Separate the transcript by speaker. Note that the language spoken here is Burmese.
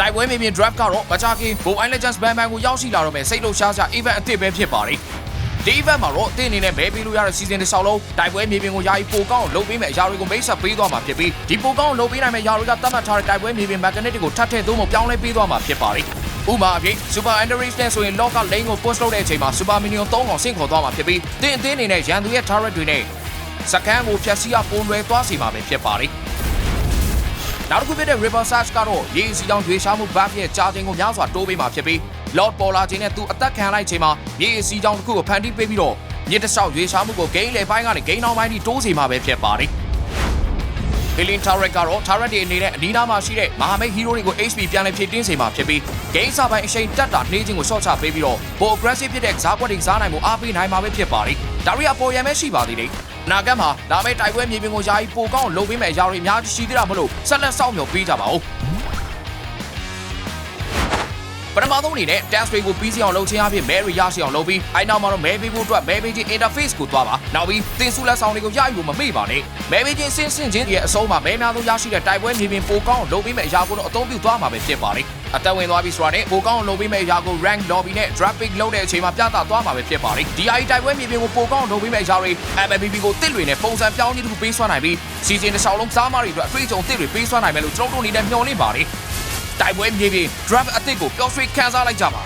Speaker 1: တိုက်ပွဲမြေပြင် draft ကတော့မချခင် Mobile Legends ဘန်ဘန်ကိုရောက်ရှိလာတော့မယ်စိတ်လှုပ်ရှားစရာ event အသစ်ပဲဖြစ်ပါတယ်ဒီ event မှာတော့အသင်းအနေနဲ့မဲပေးလို့ရတဲ့ season တစ်လျှောက်လုံးတိုက်ပွဲမြေပြင်ကိုယာယီပိုကောင်းအောင်လုပ်ပေးမယ်အရာတွေကိုမိတ်ဆက်ပေးသွားမှာဖြစ်ပြီးဒီပိုကောင်းအောင်လုပ်ပေးနိုင်မယ့်အရာတွေကသတ်မှတ်ထားတဲ့တိုက်ပွဲမြေပြင် mechanic တွေကိုထပ်ထည့်သုံးဖို့ပြောင်းလဲပေးသွားမှာဖြစ်ပါတယ်ဥပမာအဖြစ် Super Underrated နဲ့ဆိုရင် lock lane ကို push လုပ်တဲ့အချိန်မှာ Super Minion 3ကောင်ဆင့်ခေါ်သွားမှာဖြစ်ပြီးတင်းအသင်းအနေနဲ့ရန်သူရဲ့ turret တွေနဲ့စကန်ကိုဖျက်ဆီးရပုံလွယ်သွားစေမှာပဲဖြစ်ပါတယ် နောက်တစ်ခုဖြစ်တဲ့ River Surge ကတော့ရေစီကြောင်ရွေရှားမှု buff ရဲ့ကြာချိန်ကိုများစွာတိုးပေးမှာဖြစ်ပြီး Lord ပေါ်လာခြင်းနဲ့သူအသက်ခံလိုက်ချိန်မှာရေစီကြောင်တစ်ခုကိုဖန်တီးပေးပြီးတော့မြစ်တစ်လျှောက်ရွေရှားမှုကိုဂိမ်းလေပိုင်းကနေဂိမ်းနောက်ပိုင်းထိတိုးစေမှာပဲဖြစ်ပါတယ်။ Healing Turret ကတော့ Turret တွေအနေနဲ့အနီးနားမှာရှိတဲ့မဟာမိတ် hero တွေကို HP ပြန်လည်ဖြည့်တင်းစေမှာဖြစ်ပြီး game စာပိုင်းအချိန်တက်တာနှေးခြင်းကို short ချပေးပြီးတော့ပို aggressive ဖြစ်တဲ့ကစားကွက်တွေစားနိုင်မှုအားပေးနိုင်မှာပဲဖြစ်ပါတယ်။ဒါရီယာပေါ်ရန်ပဲရှိပါသေးတယ်။ အနာဂတ်မှာလာမယ့်တိုက်ပွဲမြေပြင်ကိုယာယီပိုကောင်းအောင်လုပ်ပေးမယ့်အရာတွေအများကြီးရှိသေးတာမလို့ဆက်လက်စောင့်မျှော်ပေးကြပါဦး။ ပထမဆုံးအနေနဲ့ task တွေကိုပြီးစီအောင်လုပ်ခြင်းအပြင် Mary ရရှိအောင်လုပ်ပြီးအဲနောက်မှာတော့ Mary ဖို့အတွက် Mary ချင်း interface ကိုသွားပါနောက်ပြီးသင်စုလက်ဆောင်တွေကိုရယူဖို့မမေ့ပါနဲ့ Mary ချင်းဆင်းဆင်းချင်းရဲ့အဆုံးမှာမဲများဆုံးရရှိတဲ့တိုက်ပွဲမြေပြင်ပိုကောင်းအောင်လုပ်ပေးမယ့်အရာကိုတော့အသုံးပြုသွားမှာပဲဖြစ်ပါလိမ့်အသက်ဝင်သွားပြီဆိုတာနဲ့ပိုကောင်းအောင်လုပ်ပေးမယ့်အရာကို rank lobby နဲ့ draft pick လုပ်တဲ့အချိန်မှာပြသသွားမှာပဲဖြစ်ပါလိမ့် DI တိုက်ပွဲမြေပြင်ကိုပိုကောင်းအောင်လုပ်ပေးမယ့်အရာတွေ MMPP ကိုတစ်တွေနဲ့ပုံစံပြောင်းခြင်းတစ်ခုပေးဆွမ်းနိုင်ပြီး season တစ်လျှောက်လုံးစားမတွေအတွက်အတွေ့အကြုံတစ်တွေပေးဆွမ်းနိုင်မယ်လို့ကျွန်တော်တို့အနေနဲ့မျှော်လင့်ပါတယ် တိုက်ပွဲမြေပြင် draft အသစ်ကိုပျော်ရွှင်ခန်းစားလိုက်ကြပါ